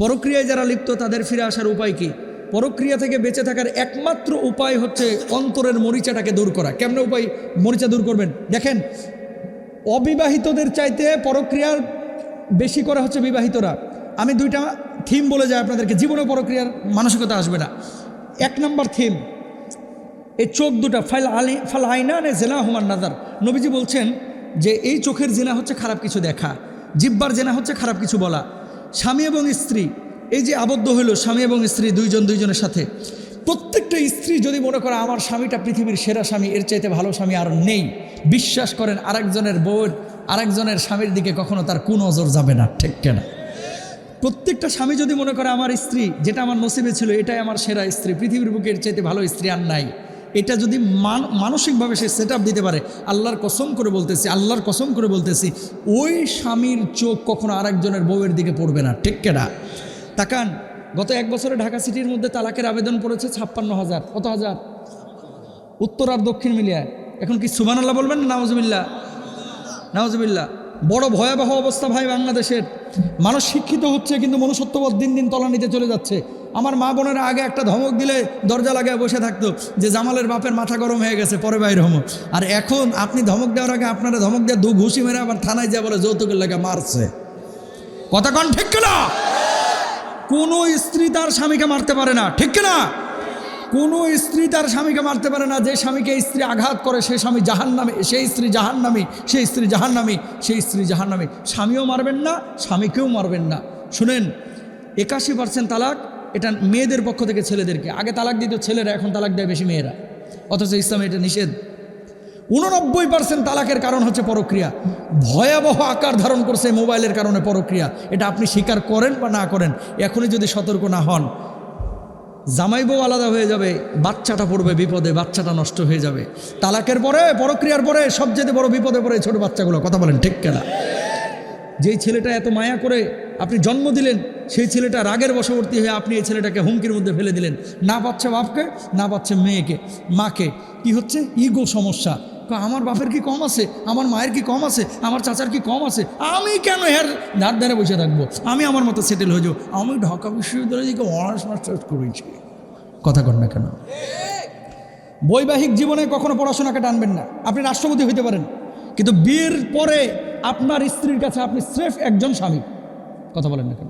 পরক্রিয়ায় যারা লিপ্ত, তাদের ফিরে আসার উপায় কি? পরক্রিয়া থেকে বেঁচে থাকার একমাত্র উপায় হচ্ছে অন্তরের মরিচাটাকে দূর করা। কেমন উপায়? মরিচা দূর করবেন। দেখেন, অবিবাহিতদের চাইতে পরক্রিয়ার বেশি করা হচ্ছে বিবাহিতরা। আমি দুইটা থিম বলে যাই আপনাদেরকে। জীবনে পরক্রিয়ার মানসিকতা আসবে না। এক নম্বর থিম এই চোখ দুটা ফাইল আলি, ফাল আইনা নে জেনা হুমান নাজার। নবীজি বলছেন যে, এই চোখের জেনা হচ্ছে খারাপ কিছু দেখা। জিব্বার জেনা হচ্ছে খারাপ কিছু বলা। স্বামী এবং স্ত্রী। এই যে আবদ্ধ হইল স্বামী এবং স্ত্রী দুইজন দুইজনের সাথে। প্রত্যেকটা স্ত্রী যদি মনে করে আমার স্বামীটা পৃথিবীর সেরা স্বামী, এর চাইতে ভালো স্বামী আর নেই, বিশ্বাস করেন আরেকজনের বউয়ের, আরেকজনের স্বামীর দিকে কখনো তার কোন নজর যাবে না, ঠিক কেনা? প্রত্যেকটা স্বামী যদি মনে করে আমার স্ত্রী, যেটা আমার নসিবে ছিল, এটাই আমার সেরা স্ত্রী, পৃথিবীর বুকে এর চাইতে ভালো স্ত্রী আর নাই। এটা যদি মান মানসিকভাবে সে সেট দিতে পারে, আল্লাহর কসম করে বলতেছি, আল্লাহর কসম করে বলতেছি, ওই স্বামীর চোখ কখনো আরেকজনের বউয়ের দিকে পড়বে না, ঠিক কেনা তাকান, গত এক বছরে ঢাকা সিটির মধ্যে তালাকের আবেদন পড়েছে ছাপ্পান্ন হাজার, কত হাজার? উত্তর আর দক্ষিণ মিলিয়ে এখন কি সুবান আল্লাহ বলবেন নাওজবিল্লা নাওজবিল্লা বড় ভয়াবহ অবস্থা ভাই বাংলাদেশের। মানুষ শিক্ষিত হচ্ছে, কিন্তু মনুষ্যত্ববোধ দিন দিন তলানিতে চলে যাচ্ছে। আমার মা বোনেরা আগে একটা ধমক দিলে দরজা লাগায় বসে থাকতো যে জামালের বাপের মাথা গরম হয়ে গেছে, পরে বাইর হমো আর এখন আপনি ধমক দেওয়ার আগে আপনারা ধমক দিয়ে দু ঘুষি মেরে আবার থানায় যা বলে যৌতুকের লাগে মারছে। কথা কন, ঠিক না কোনো স্ত্রী তার স্বামীকে মারতে পারে না, ঠিক না কোনো স্ত্রী তার স্বামীকে মারতে পারে না। যে স্বামীকে স্ত্রী আঘাত করে, সে স্বামী জাহান নামে সেই স্ত্রী জাহান নামে সেই স্ত্রী জাহান নামে সেই স্ত্রী জাহান নামী স্বামীও মারবেন না, স্বামীকেও মারবেন না। শুনেন, একাশি পার্সেন্ট তালাক, এটা মেয়েদের পক্ষ থেকে ছেলেদেরকে। আগে তালাক দিত ছেলেরা, এখন তালাক দেয় বেশি মেয়েরা। অথচ ইসলামে এটা নিষেধ। উননব্বই পার্সেন্ট তালাকের কারণ হচ্ছে পরক্রিয়া। ভয়াবহ আকার ধারণ করছে মোবাইলের কারণে পরক্রিয়া। এটা আপনি স্বীকার করেন বা না করেন, এখনই যদি সতর্ক না হন। জামাই বউ আলাদা হয়ে যাবে, বাচ্চাটা পড়বে বিপদে, বাচ্চাটা নষ্ট হয়ে যাবে। তালাকের পরে, পরক্রিয়ার পরে সবচেয়ে বড় বিপদে পড়ে ছোট বাচ্চাগুলো, কথা বলেন ঠিক কেনা? যেই ছেলেটা এত মায়া করে আপনি জন্ম দিলেন, সেই ছেলেটা রাগের বশবর্তী হয়ে আপনি এই ছেলেটাকে হুমকির মধ্যে ফেলে দিলেন। না পাচ্ছে বাপকে, না পাচ্ছে মেয়েকে। মাকে, কি হচ্ছে? ইগো সমস্যা। আমার বাপের কি কম আছে? আমার মায়ের কি কম আছে? আমার চাচার কি কম আছে? আমি কেন এর ধার ধারে বসে থাকব? আমি আমার মতো সেটেল হয়ে যাব। আমি ঢাকা বিশ্ববিদ্যালয় থেকে অনার্স মাস্টার্স করেছি। কথা কর না কেন? বৈবাহিক জীবনে কখনো পড়াশোনাকে টানবেন না। আপনি রাষ্ট্রপতি হইতে পারেন। কিন্তু বিয়ের পরে আপনার স্ত্রীর কাছে আপনি স্রেফ একজন স্বামী। কথা বলেন না কেন?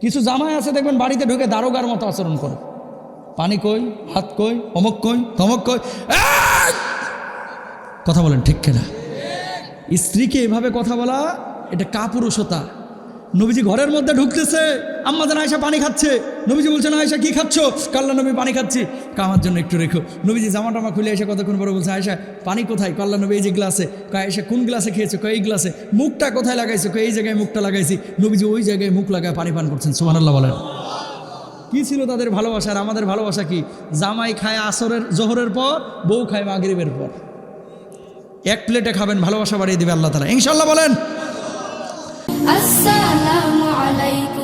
কিছু জামাই আছে, দেখবেন বাড়িতে ঢুকে দারোগার মতো আচরণ করে। পানি কই? হাত কই? অমক কই? তমক কই! কথা বলেন, ঠিক কেনা? স্ত্রীকে এভাবে কথা বলা, এটা কাপুরুষতা। নবীজি ঘরের মধ্যে ঢুকতেছে, আম্মা যেন আয়সা পানি খাচ্ছে। নবীজি বলছেন আয়সা কি খাচ্ছ? কাল্লা নবী পানি খাচ্ছি। কামার জন্য একটু রেখো। নবীজি জামা টামা খুলে এসে কতক্ষণ পরে বলছে আয়সা পানি কোথায়? কাল্লা নবী, এই যে গ্লাসে। আয়সা কোন গ্লাসে খেয়েছো? কয়, এই গ্লাসে। মুখটা কোথায় লাগাইছো? কয়, এই জায়গায় মুখটা লাগাইছি। নবীজি ওই জায়গায় মুখ লাগায় পানি পান করছেন। সুবহানাল্লাহ বলেন। কি ছিল তাদের ভালোবাসা আর আমাদের ভালোবাসা কি? জামাই খায় আসরের, জোহরের পর, বউ খায় মাগরিবের পর। এক প্লেটে খাবেন ভালোবাসা বাড়িয়ে দেবে আল্লাহ তালা ইনশাল্লাহ বলেন। আসসালামু আলাইকুম।